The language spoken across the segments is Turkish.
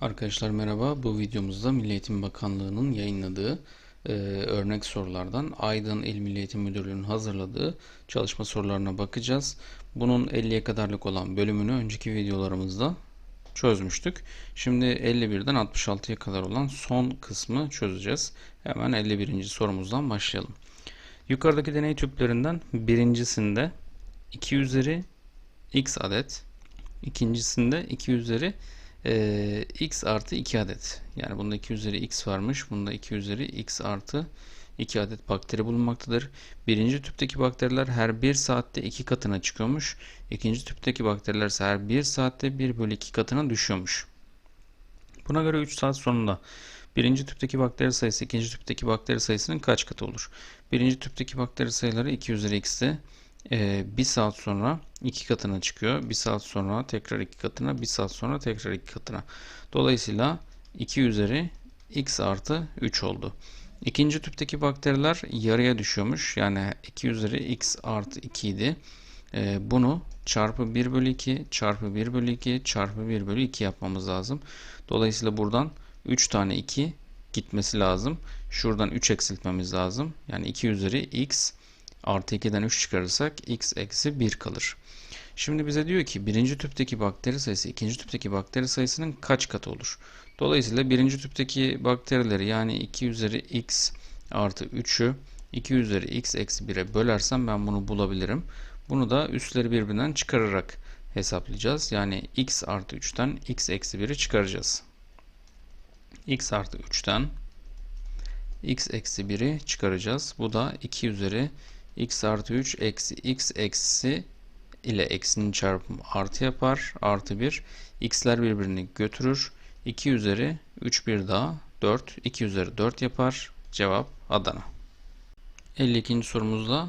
Arkadaşlar merhaba. Bu videomuzda Milli Eğitim Bakanlığı'nın yayınladığı e, örnek sorulardan Aydın İl Milli Eğitim Müdürlüğü'nün hazırladığı çalışma sorularına bakacağız. Bunun 50'ye kadarlık olan bölümünü önceki videolarımızda çözmüştük. Şimdi 51'den 66'ya kadar olan son kısmı çözeceğiz. Hemen 51. sorumuzdan başlayalım. Yukarıdaki deney tüplerinden birincisinde 2 üzeri x adet, ikincisinde 2 üzeri e, x artı 2 adet. Yani bunda 2 üzeri x varmış. Bunda 2 üzeri x artı 2 adet bakteri bulunmaktadır. Birinci tüpteki bakteriler her 1 saatte 2 katına çıkıyormuş. İkinci tüpteki bakteriler ise her 1 saatte 1 bölü 2 katına düşüyormuş. Buna göre 3 saat sonunda birinci tüpteki bakteri sayısı ikinci tüpteki bakteri sayısının kaç katı olur? Birinci tüpteki bakteri sayıları 2 üzeri x'te. Ee, bir saat sonra iki katına çıkıyor. Bir saat sonra tekrar iki katına, bir saat sonra tekrar iki katına. Dolayısıyla 2 üzeri x artı 3 oldu. İkinci tüpteki bakteriler yarıya düşüyormuş. Yani 2 üzeri x artı 2 idi. Ee, bunu çarpı 1 bölü 2 çarpı 1 bölü 2 çarpı 1 bölü 2 yapmamız lazım. Dolayısıyla buradan 3 tane 2 gitmesi lazım. Şuradan 3 eksiltmemiz lazım. Yani 2 üzeri x artı 2'den 3 çıkarırsak x eksi 1 kalır. Şimdi bize diyor ki birinci tüpteki bakteri sayısı ikinci tüpteki bakteri sayısının kaç katı olur? Dolayısıyla birinci tüpteki bakterileri yani 2 üzeri x artı 3'ü 2 üzeri x eksi 1'e bölersem ben bunu bulabilirim. Bunu da üstleri birbirinden çıkararak hesaplayacağız. Yani x artı 3'ten x eksi 1'i çıkaracağız. x artı 3'ten x eksi 1'i çıkaracağız. Bu da 2 üzeri x artı 3 eksi x eksi ile eksinin çarpımı artı yapar. Artı 1. x'ler birbirini götürür. 2 üzeri 3 bir daha 4. 2 üzeri 4 yapar. Cevap Adana. 52. sorumuzda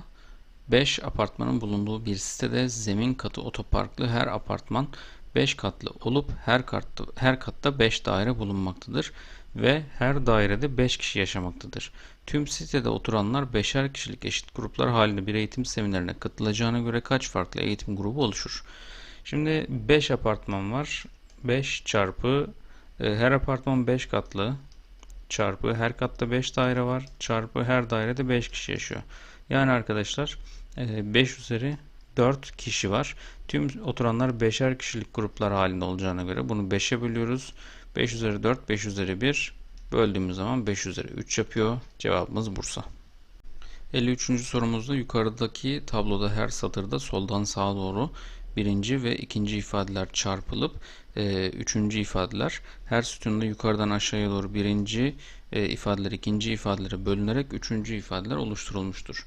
5 apartmanın bulunduğu bir sitede zemin katı otoparklı her apartman 5 katlı olup her katta her katta 5 daire bulunmaktadır ve her dairede 5 kişi yaşamaktadır. Tüm sitede oturanlar 5'er kişilik eşit gruplar halinde bir eğitim seminerine katılacağına göre kaç farklı eğitim grubu oluşur? Şimdi 5 apartman var. 5 çarpı e, her apartman 5 katlı çarpı her katta 5 daire var çarpı her dairede 5 kişi yaşıyor. Yani arkadaşlar 5 üzeri 4 kişi var. Tüm oturanlar 5'er kişilik gruplar halinde olacağına göre bunu 5'e bölüyoruz. 5 üzeri 4, 5 üzeri 1 böldüğümüz zaman 5 üzeri 3 yapıyor. Cevabımız Bursa. 53. sorumuzda yukarıdaki tabloda her satırda soldan sağa doğru birinci ve ikinci ifadeler çarpılıp e, üçüncü ifadeler her sütunda yukarıdan aşağıya doğru birinci e, ifadeler ikinci ifadelere bölünerek üçüncü ifadeler oluşturulmuştur.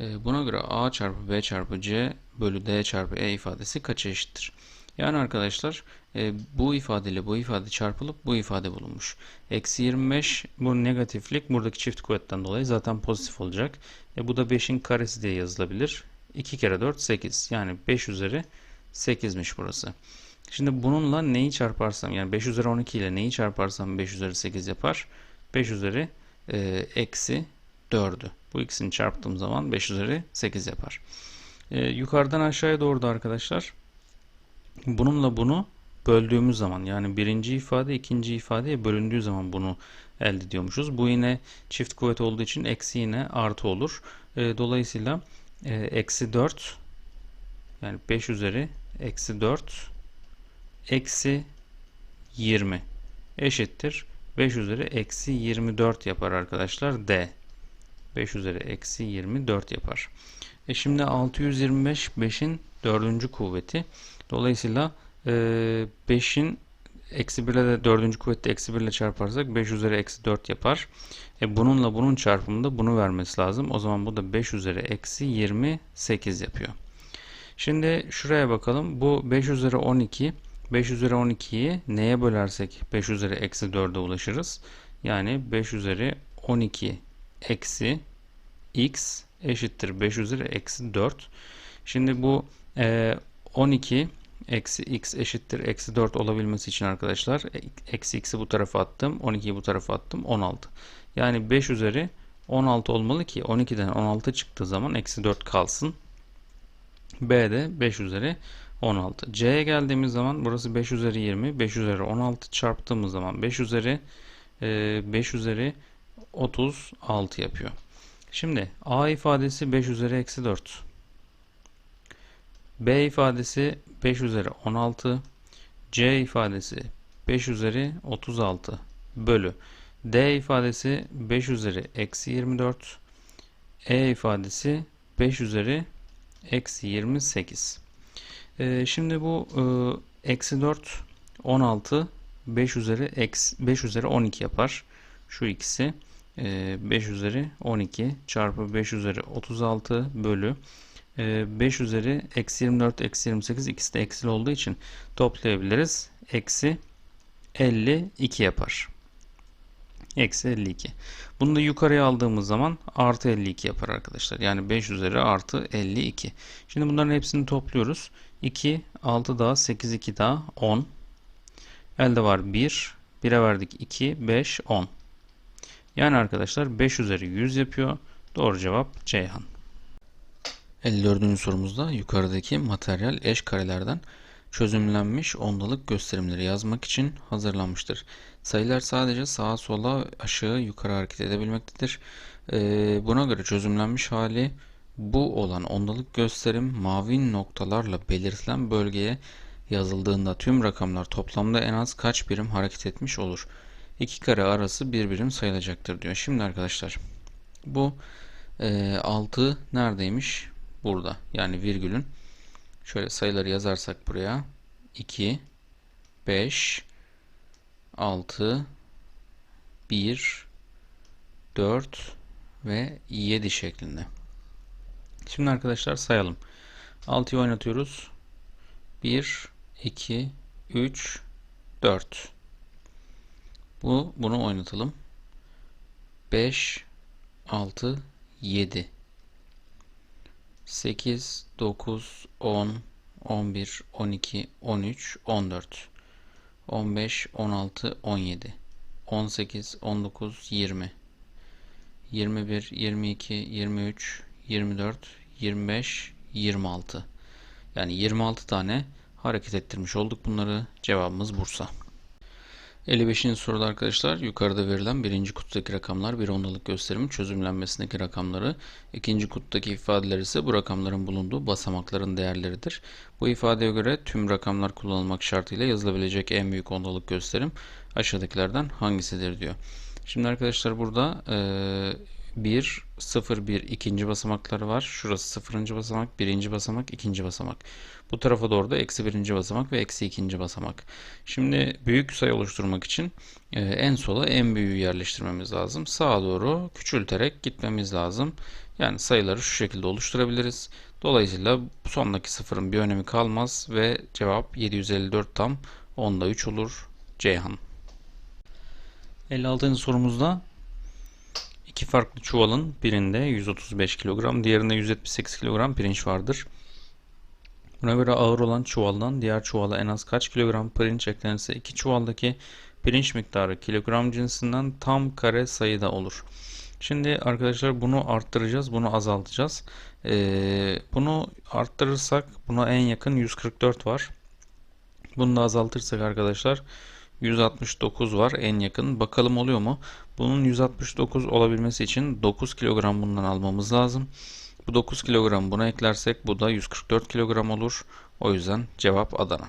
E, buna göre a çarpı b çarpı c bölü d çarpı e ifadesi kaça eşittir? Yani arkadaşlar e, bu ifadeyle bu ifade çarpılıp bu ifade bulunmuş. Eksi 25 bu negatiflik buradaki çift kuvvetten dolayı zaten pozitif olacak. E, bu da 5'in karesi diye yazılabilir. 2 kere 4 8 yani 5 üzeri 8'miş burası. Şimdi bununla neyi çarparsam yani 5 üzeri 12 ile neyi çarparsam 5 üzeri 8 yapar. 5 üzeri e, eksi 4'ü. Bu ikisini çarptığım zaman 5 üzeri 8 yapar. E, yukarıdan aşağıya doğru da arkadaşlar bununla bunu böldüğümüz zaman yani birinci ifade ikinci ifadeye bölündüğü zaman bunu elde ediyormuşuz. Bu yine çift kuvvet olduğu için eksi yine artı olur. E, dolayısıyla e, eksi 4 yani 5 üzeri eksi 4 eksi 20 eşittir. 5 üzeri eksi 24 yapar arkadaşlar D. 5 üzeri eksi 24 yapar. E şimdi 625 5'in dördüncü kuvveti. Dolayısıyla 5'in eksi 1 ile de dördüncü kuvveti eksi 1 ile çarparsak 5 üzeri eksi 4 yapar. E bununla bunun çarpımında bunu vermesi lazım. O zaman bu da 5 üzeri eksi 28 yapıyor. Şimdi şuraya bakalım. Bu 5 üzeri 12. 5 üzeri 12'yi neye bölersek 5 üzeri eksi 4'e ulaşırız. Yani 5 üzeri 12 eksi x eşittir 5 üzeri eksi 4. Şimdi bu e, 12 eksi x eşittir eksi 4 olabilmesi için arkadaşlar eksi x'i bu tarafa attım 12'yi bu tarafa attım 16 yani 5 üzeri 16 olmalı ki 12'den 16 çıktığı zaman eksi 4 kalsın B de 5 üzeri 16. C'ye geldiğimiz zaman burası 5 üzeri 20. 5 üzeri 16 çarptığımız zaman 5 üzeri e, 5 üzeri 36 yapıyor. Şimdi A ifadesi 5 üzeri eksi 4. B ifadesi 5 üzeri 16. C ifadesi 5 üzeri 36 bölü. D ifadesi 5 üzeri eksi 24. E ifadesi 5 üzeri eksi 28. Ee, şimdi bu e, eksi 4 16 5 üzeri eksi 5 üzeri 12 yapar. Şu ikisi e, 5 üzeri 12 çarpı 5 üzeri 36 bölü 5 üzeri eksi 24 eksi 28 ikisi de eksili olduğu için toplayabiliriz. Eksi 52 yapar. Eksi 52. Bunu da yukarıya aldığımız zaman artı 52 yapar arkadaşlar. Yani 5 üzeri artı 52. Şimdi bunların hepsini topluyoruz. 2, 6 daha 8, 2 daha 10. Elde var 1. 1'e verdik 2, 5, 10. Yani arkadaşlar 5 üzeri 100 yapıyor. Doğru cevap Ceyhan. 54. sorumuzda yukarıdaki materyal eş karelerden çözümlenmiş ondalık gösterimleri yazmak için hazırlanmıştır. Sayılar sadece sağa sola aşağı yukarı hareket edebilmektedir. Ee, buna göre çözümlenmiş hali bu olan ondalık gösterim mavi noktalarla belirtilen bölgeye yazıldığında tüm rakamlar toplamda en az kaç birim hareket etmiş olur? İki kare arası bir birim sayılacaktır diyor. Şimdi arkadaşlar bu e, 6 neredeymiş? Burada. Yani virgülün şöyle sayıları yazarsak buraya 2 5 6 1 4 ve 7 şeklinde. Şimdi arkadaşlar sayalım. 6'yı oynatıyoruz. 1 2 3 4 Bu bunu oynatalım. 5 6 7 8 9 10 11 12 13 14 15 16 17 18 19 20 21 22 23 24 25 26 yani 26 tane hareket ettirmiş olduk bunları. Cevabımız Bursa. 55. soruda arkadaşlar yukarıda verilen birinci kutudaki rakamlar bir ondalık gösterimin çözümlenmesindeki rakamları, ikinci kutudaki ifadeler ise bu rakamların bulunduğu basamakların değerleridir. Bu ifadeye göre tüm rakamlar kullanılmak şartıyla yazılabilecek en büyük ondalık gösterim aşağıdakilerden hangisidir diyor. Şimdi arkadaşlar burada e, 1, 0, 1 ikinci basamakları var. Şurası sıfırıncı basamak, birinci basamak, ikinci basamak. Bu tarafa doğru da eksi birinci basamak ve eksi ikinci basamak. Şimdi büyük sayı oluşturmak için e, en sola en büyüğü yerleştirmemiz lazım. Sağa doğru küçülterek gitmemiz lazım. Yani sayıları şu şekilde oluşturabiliriz. Dolayısıyla sondaki sıfırın bir önemi kalmaz ve cevap 754 tam 10'da 3 olur. Ceyhan. 56. sorumuzda iki farklı çuvalın birinde 135 kilogram, diğerinde 178 kilogram pirinç vardır. Buna göre ağır olan çuvaldan diğer çuvala en az kaç kilogram pirinç eklenirse iki çuvaldaki pirinç miktarı kilogram cinsinden tam kare sayıda olur. Şimdi arkadaşlar bunu arttıracağız, bunu azaltacağız. Ee, bunu arttırırsak buna en yakın 144 var. Bunu da azaltırsak arkadaşlar 169 var en yakın. Bakalım oluyor mu? Bunun 169 olabilmesi için 9 kilogram bundan almamız lazım. Bu 9 kilogram buna eklersek bu da 144 kilogram olur. O yüzden cevap Adana.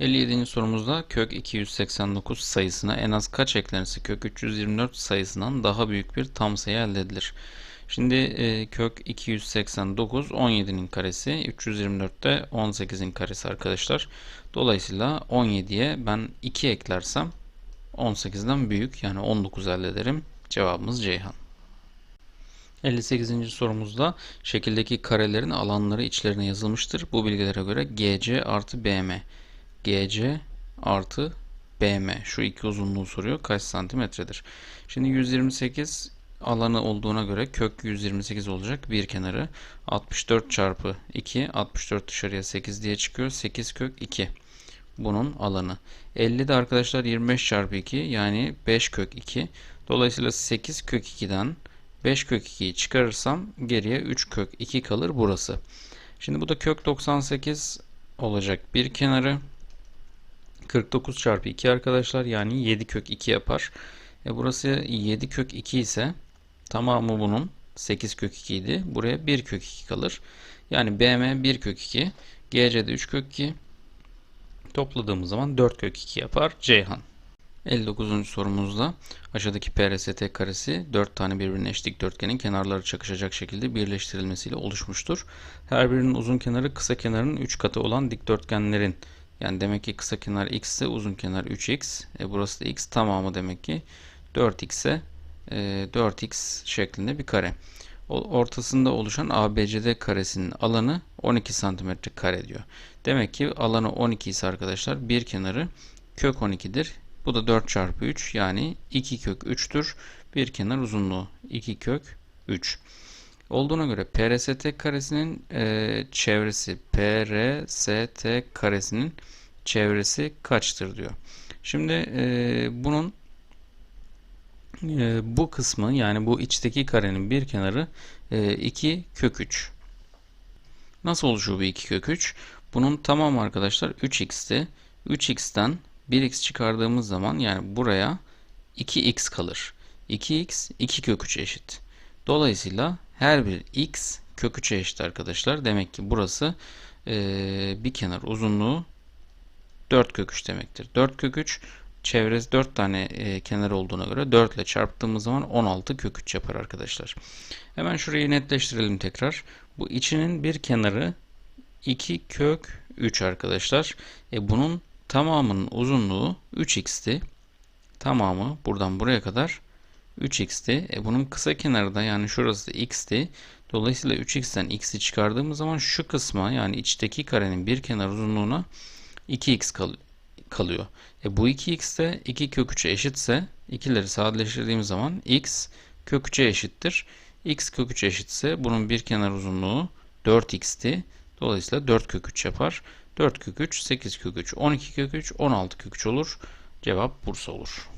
57. sorumuzda kök 289 sayısına en az kaç eklenirse kök 324 sayısından daha büyük bir tam sayı elde edilir. Şimdi e, kök 289 17'nin karesi 324 de 18'in karesi arkadaşlar. Dolayısıyla 17'ye ben 2 eklersem 18'den büyük yani 19 elde ederim. Cevabımız Ceyhan. 58. sorumuzda şekildeki karelerin alanları içlerine yazılmıştır. Bu bilgilere göre GC artı BM. GC artı BM. Şu iki uzunluğu soruyor. Kaç santimetredir? Şimdi 128 alanı olduğuna göre kök 128 olacak. Bir kenarı 64 çarpı 2. 64 dışarıya 8 diye çıkıyor. 8 kök 2. Bunun alanı. 50 de arkadaşlar 25 çarpı 2 yani 5 kök 2. Dolayısıyla 8 kök 2'den 5 kök 2'yi çıkarırsam geriye 3 kök 2 kalır burası. Şimdi bu da kök 98 olacak bir kenarı. 49 çarpı 2 arkadaşlar yani 7 kök 2 yapar. E burası 7 kök 2 ise tamamı bunun 8 kök 2 idi. Buraya 1 kök 2 kalır. Yani BM 1 kök 2. GC'de 3 kök 2. Topladığımız zaman 4 kök 2 yapar Ceyhan. 59. sorumuzda aşağıdaki PRST karesi 4 tane birbirine eş dikdörtgenin kenarları çakışacak şekilde birleştirilmesiyle oluşmuştur. Her birinin uzun kenarı kısa kenarın 3 katı olan dikdörtgenlerin yani demek ki kısa kenar x ise uzun kenar 3x. E burası da x tamamı demek ki 4x ise e, 4x şeklinde bir kare. Ortasında oluşan ABCD karesinin alanı 12 cm kare diyor. Demek ki alanı 12 ise arkadaşlar bir kenarı kök 12'dir. Bu da 4 çarpı 3 yani 2 kök 3'tür. Bir kenar uzunluğu 2 kök 3. Olduğuna göre PRST karesinin e, çevresi PRST karesinin çevresi kaçtır diyor. Şimdi e, bunun e, bu kısmı yani bu içteki karenin bir kenarı e, 2 kök 3. Nasıl oluşuyor bu 2 kök 3? Bunun tamamı arkadaşlar 3x'ti. 3x'ten 1x çıkardığımız zaman yani buraya 2x kalır. 2x 2 kök 3 eşit. Dolayısıyla her bir x kök 3'e eşit arkadaşlar. Demek ki burası e, bir kenar uzunluğu 4 kök 3 demektir. 4 kök 3 çevresi 4 tane e, kenar olduğuna göre 4 ile çarptığımız zaman 16 kök 3 yapar arkadaşlar. Hemen şurayı netleştirelim tekrar. Bu içinin bir kenarı 2 kök 3 arkadaşlar. E bunun tamamının uzunluğu 3x'ti. Tamamı buradan buraya kadar 3x'ti. E bunun kısa kenarı da yani şurası da x'ti. Dolayısıyla 3x'ten x'i çıkardığımız zaman şu kısma yani içteki karenin bir kenar uzunluğuna 2x kal kalıyor. E bu 2x de 2 kök 3'e eşitse ikileri sadeleştirdiğimiz zaman x kök 3'e eşittir. x kök 3 eşitse bunun bir kenar uzunluğu 4x'ti. Dolayısıyla 4 kök 3 yapar. 4 kök 3, 8 kök 3, 12 kök 3, 16 kök 3 olur. Cevap Bursa olur.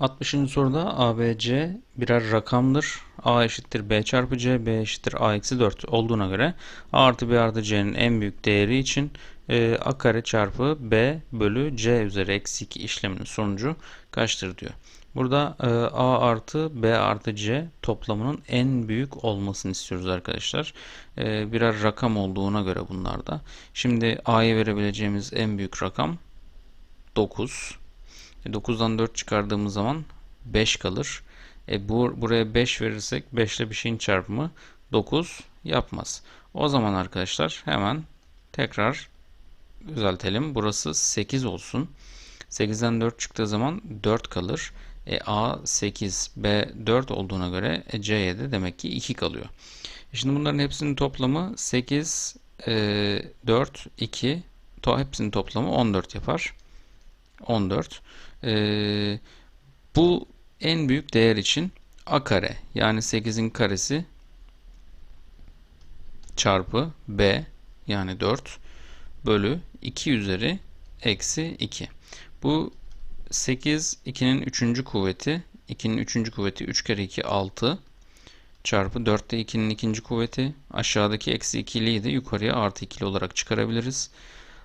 60. soruda A, B, C birer rakamdır. A eşittir B çarpı C, B eşittir A eksi 4 olduğuna göre A artı B artı C'nin en büyük değeri için e, A kare çarpı B bölü C üzeri eksi 2 işleminin sonucu kaçtır diyor. Burada e, A artı B artı C toplamının en büyük olmasını istiyoruz arkadaşlar. E, birer rakam olduğuna göre bunlarda. Şimdi A'ya verebileceğimiz en büyük rakam 9. E, 9'dan 4 çıkardığımız zaman 5 kalır. E, bu, buraya 5 verirsek 5 ile bir şeyin çarpımı 9 yapmaz. O zaman arkadaşlar hemen tekrar düzeltelim. Burası 8 olsun. 8'den 4 çıktığı zaman 4 kalır. E, A 8, B 4 olduğuna göre e, C'ye de demek ki 2 kalıyor. E şimdi bunların hepsinin toplamı 8, e, 4, 2. To hepsinin toplamı 14 yapar. 14. E, bu en büyük değer için A kare yani 8'in karesi çarpı B yani 4 bölü 2 üzeri eksi 2. Bu 8 2'nin 3. kuvveti 2'nin 3. kuvveti 3 kere 2 6 çarpı 4 de 2'nin 2. kuvveti aşağıdaki eksi 2'liyi de yukarıya artı 2'li olarak çıkarabiliriz.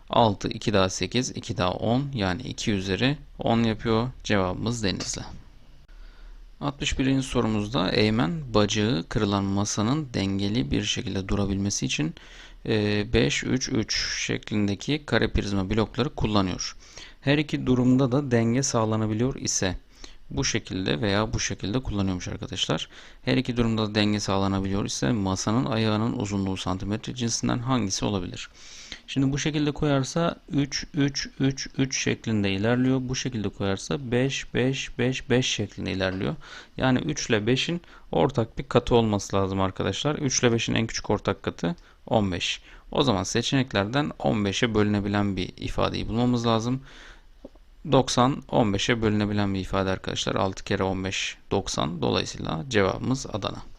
6 2 daha 8 2 daha 10 yani 2 üzeri 10 yapıyor. Cevabımız Denizli. 61. sorumuzda Eymen bacağı kırılan masanın dengeli bir şekilde durabilmesi için 5-3-3 şeklindeki kare prizma blokları kullanıyor. Her iki durumda da denge sağlanabiliyor ise bu şekilde veya bu şekilde kullanıyormuş arkadaşlar. Her iki durumda da denge sağlanabiliyor ise masanın ayağının uzunluğu santimetre cinsinden hangisi olabilir? Şimdi bu şekilde koyarsa 3 3 3 3 şeklinde ilerliyor. Bu şekilde koyarsa 5 5 5 5 şeklinde ilerliyor. Yani 3 ile 5'in ortak bir katı olması lazım arkadaşlar. 3 ile 5'in en küçük ortak katı 15. O zaman seçeneklerden 15'e bölünebilen bir ifadeyi bulmamız lazım. 90 15'e bölünebilen bir ifade arkadaşlar. 6 kere 15 90. Dolayısıyla cevabımız Adana.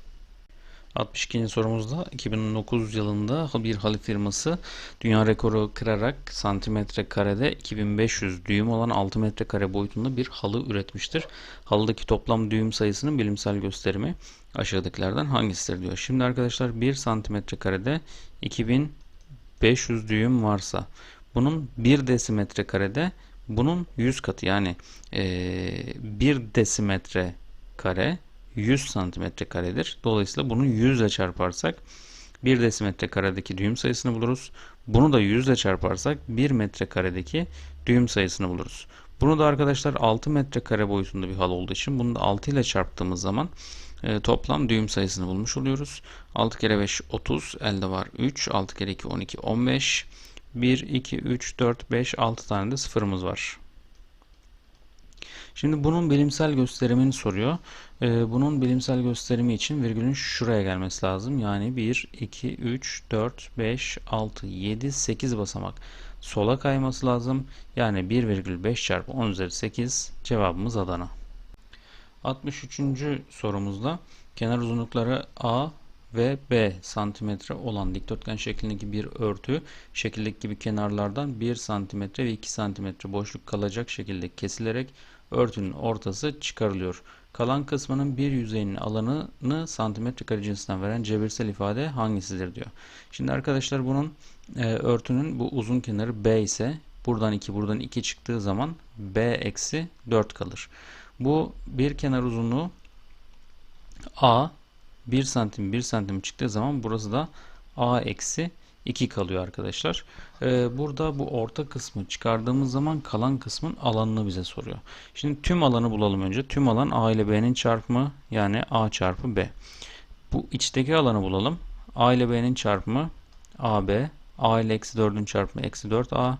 62. sorumuzda 2009 yılında bir halı firması dünya rekoru kırarak santimetre karede 2500 düğüm olan 6 metrekare boyutunda bir halı üretmiştir. Halıdaki toplam düğüm sayısının bilimsel gösterimi aşağıdakilerden hangisidir diyor. Şimdi arkadaşlar 1 santimetre karede 2500 düğüm varsa bunun 1 desimetre karede bunun 100 katı yani ee, 1 desimetre kare 100 santimetre karedir. Dolayısıyla bunu 100 ile çarparsak 1 desimetre karedeki düğüm sayısını buluruz. Bunu da 100 ile çarparsak 1 metre karedeki düğüm sayısını buluruz. Bunu da arkadaşlar 6 metre kare boyutunda bir hal olduğu için bunu da 6 ile çarptığımız zaman e, toplam düğüm sayısını bulmuş oluyoruz. 6 kere 5 30 elde var 3 6 kere 2 12 15 1 2 3 4 5 6 tane de sıfırımız var. Şimdi bunun bilimsel gösterimini soruyor. Ee, bunun bilimsel gösterimi için virgülün şuraya gelmesi lazım. Yani 1, 2, 3, 4, 5, 6, 7, 8 basamak sola kayması lazım. Yani 1,5 çarpı 10 üzeri 8 cevabımız Adana. 63. sorumuzda kenar uzunlukları A ve B santimetre olan dikdörtgen şeklindeki bir örtü şekildeki gibi kenarlardan 1 santimetre ve 2 santimetre boşluk kalacak şekilde kesilerek örtünün ortası çıkarılıyor. Kalan kısmının bir yüzeyinin alanını santimetre kare cinsinden veren cebirsel ifade hangisidir diyor. Şimdi arkadaşlar bunun e, örtünün bu uzun kenarı B ise buradan 2 buradan 2 çıktığı zaman B eksi 4 kalır. Bu bir kenar uzunluğu A 1 santim 1 santim çıktığı zaman burası da A eksi 2 kalıyor arkadaşlar. Ee, burada bu orta kısmı çıkardığımız zaman kalan kısmın alanını bize soruyor. Şimdi tüm alanı bulalım önce. Tüm alan A ile B'nin çarpımı yani A çarpı B. Bu içteki alanı bulalım. A ile B'nin çarpımı AB. A ile eksi 4'ün çarpımı eksi 4A.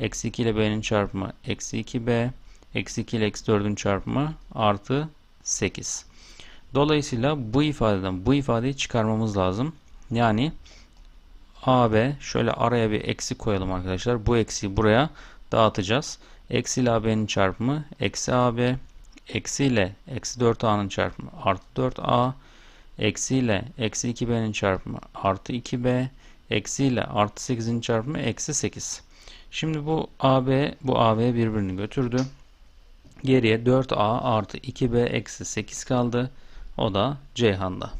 Eksi 2 ile B'nin çarpımı eksi 2B. Eksi 2 ile eksi 4'ün çarpımı artı 8. Dolayısıyla bu ifadeden bu ifadeyi çıkarmamız lazım. Yani AB şöyle araya bir eksi koyalım arkadaşlar. Bu eksiyi buraya dağıtacağız. Eksi ile AB'nin çarpımı eksi AB. Eksi ile eksi 4A'nın çarpımı artı 4A. Eksi ile eksi 2B'nin çarpımı artı 2B. Eksi ile artı 8'in çarpımı eksi 8. Şimdi bu AB bu AB birbirini götürdü. Geriye 4A artı 2B eksi 8 kaldı. O da Ceyhan'da.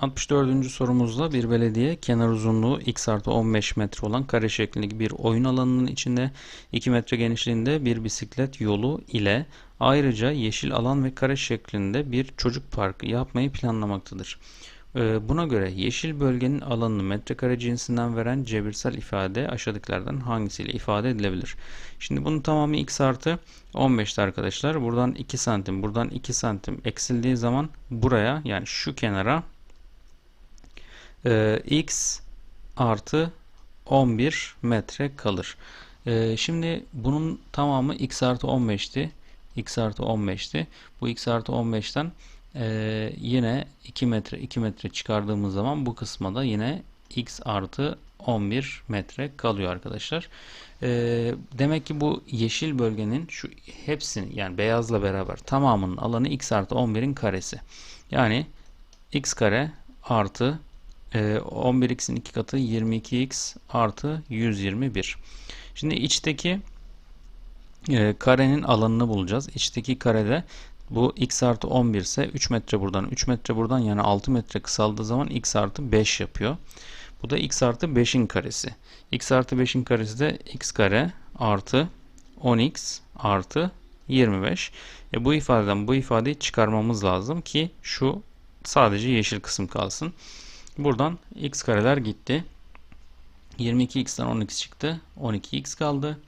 64. sorumuzda bir belediye kenar uzunluğu x artı 15 metre olan kare şeklindeki bir oyun alanının içinde 2 metre genişliğinde bir bisiklet yolu ile ayrıca yeşil alan ve kare şeklinde bir çocuk parkı yapmayı planlamaktadır. Ee, buna göre yeşil bölgenin alanını metrekare cinsinden veren cebirsel ifade aşağıdakilerden hangisiyle ifade edilebilir? Şimdi bunun tamamı x artı 15'ti arkadaşlar. Buradan 2 santim, buradan 2 santim eksildiği zaman buraya yani şu kenara e, x artı 11 metre kalır. E, şimdi bunun tamamı x artı 15'ti. x artı 15'ti. Bu x artı 15'ten e, yine 2 metre 2 metre çıkardığımız zaman bu kısma da yine x artı 11 metre kalıyor arkadaşlar. E, demek ki bu yeşil bölgenin şu hepsinin yani beyazla beraber tamamının alanı x artı 11'in karesi. Yani x kare artı 11x'in ee, 2 katı 22x artı 121. Şimdi içteki e, karenin alanını bulacağız. İçteki karede bu x artı 11 ise 3 metre buradan 3 metre buradan yani 6 metre kısaldığı zaman x artı 5 yapıyor. Bu da x artı 5'in karesi. x artı 5'in karesi de x kare artı 10x artı 25. E bu ifadeden bu ifadeyi çıkarmamız lazım ki şu sadece yeşil kısım kalsın. Buradan x kareler gitti. 22x'ten 10x çıktı. 12x kaldı.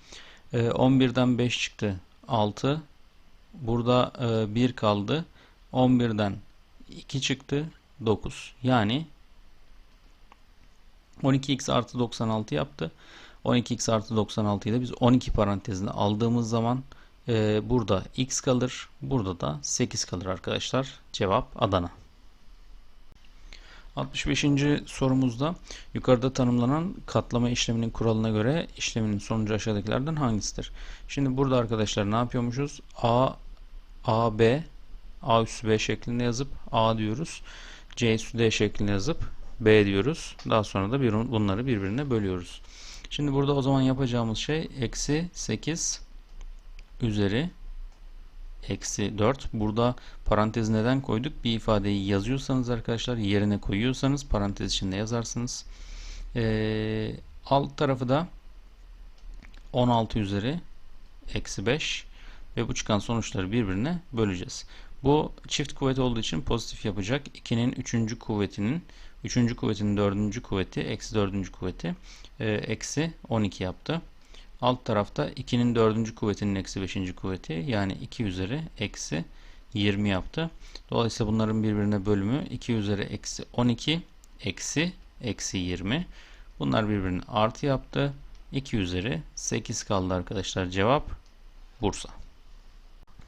11'den ee, 5 çıktı. 6. Burada 1 e, kaldı. 11'den 2 çıktı. 9. Yani 12x artı 96 yaptı. 12x artı 96'yı da biz 12 parantezine aldığımız zaman e, burada x kalır. Burada da 8 kalır arkadaşlar. Cevap Adana. 65. sorumuzda yukarıda tanımlanan katlama işleminin kuralına göre işleminin sonucu aşağıdakilerden hangisidir? Şimdi burada arkadaşlar ne yapıyormuşuz? A, A, B, A üssü B şeklinde yazıp A diyoruz. C üstü D şeklinde yazıp B diyoruz. Daha sonra da bir, bunları birbirine bölüyoruz. Şimdi burada o zaman yapacağımız şey eksi 8 üzeri eksi 4. Burada parantez neden koyduk? Bir ifadeyi yazıyorsanız arkadaşlar yerine koyuyorsanız parantez içinde yazarsınız. Ee, alt tarafı da 16 üzeri eksi 5 ve bu çıkan sonuçları birbirine böleceğiz. Bu çift kuvvet olduğu için pozitif yapacak. 2'nin 3. kuvvetinin 3. kuvvetinin 4. kuvveti eksi 4. kuvveti e, eksi 12 yaptı. Alt tarafta 2'nin 4. kuvvetinin eksi 5. kuvveti yani 2 üzeri eksi 20 yaptı. Dolayısıyla bunların birbirine bölümü 2 üzeri eksi 12 eksi eksi 20. Bunlar birbirine artı yaptı. 2 üzeri 8 kaldı arkadaşlar. Cevap Bursa.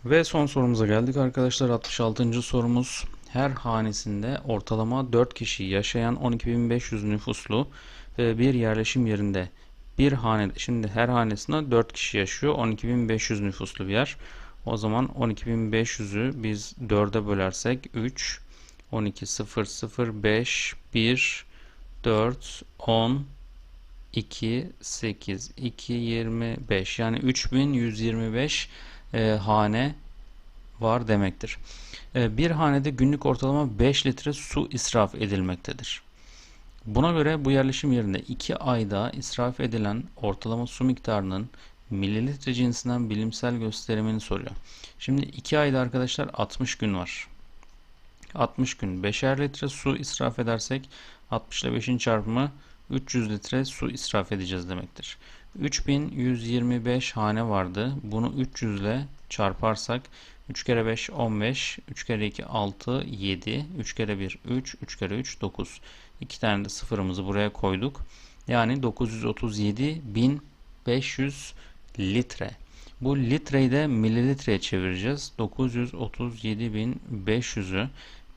Ve son sorumuza geldik arkadaşlar. 66. sorumuz. Her hanesinde ortalama 4 kişi yaşayan 12.500 nüfuslu e, bir yerleşim yerinde bir hane şimdi her hanesinde 4 kişi yaşıyor. 12.500 nüfuslu bir yer. O zaman 12.500'ü biz 4'e bölersek 3 12 0 0 5 1 4 10 2 8 2 25 yani 3125 e, hane var demektir. E, bir hanede günlük ortalama 5 litre su israf edilmektedir. Buna göre bu yerleşim yerinde 2 ayda israf edilen ortalama su miktarının mililitre cinsinden bilimsel gösterimini soruyor. Şimdi 2 ayda arkadaşlar 60 gün var. 60 gün 5'er litre su israf edersek 60 ile 5'in çarpımı 300 litre su israf edeceğiz demektir. 3125 hane vardı. Bunu 300 ile çarparsak 3 kere 5 15, 3 kere 2 6, 7, 3 kere 1 3, 3 kere 3 9. 2 tane de sıfırımızı buraya koyduk. Yani 937.500 litre. Bu litreyi de mililitreye çevireceğiz. 937.500'ü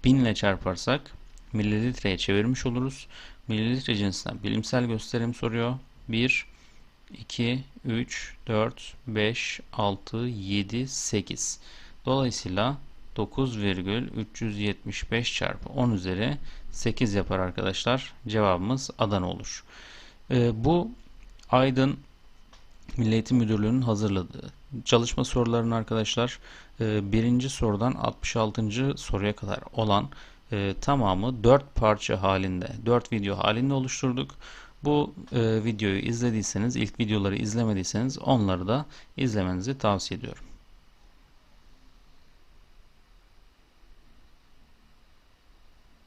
1000 ile çarparsak mililitreye çevirmiş oluruz. Mililitre cinsinden bilimsel gösterim soruyor. 1, 2, 3, 4, 5, 6, 7, 8. Dolayısıyla 9,375 çarpı 10 üzeri 8 yapar arkadaşlar. Cevabımız Adana olur. Ee, bu Aydın Milli Eğitim Müdürlüğü'nün hazırladığı çalışma sorularını arkadaşlar e, birinci sorudan 66. soruya kadar olan e, tamamı 4 parça halinde 4 video halinde oluşturduk. Bu e, videoyu izlediyseniz ilk videoları izlemediyseniz onları da izlemenizi tavsiye ediyorum.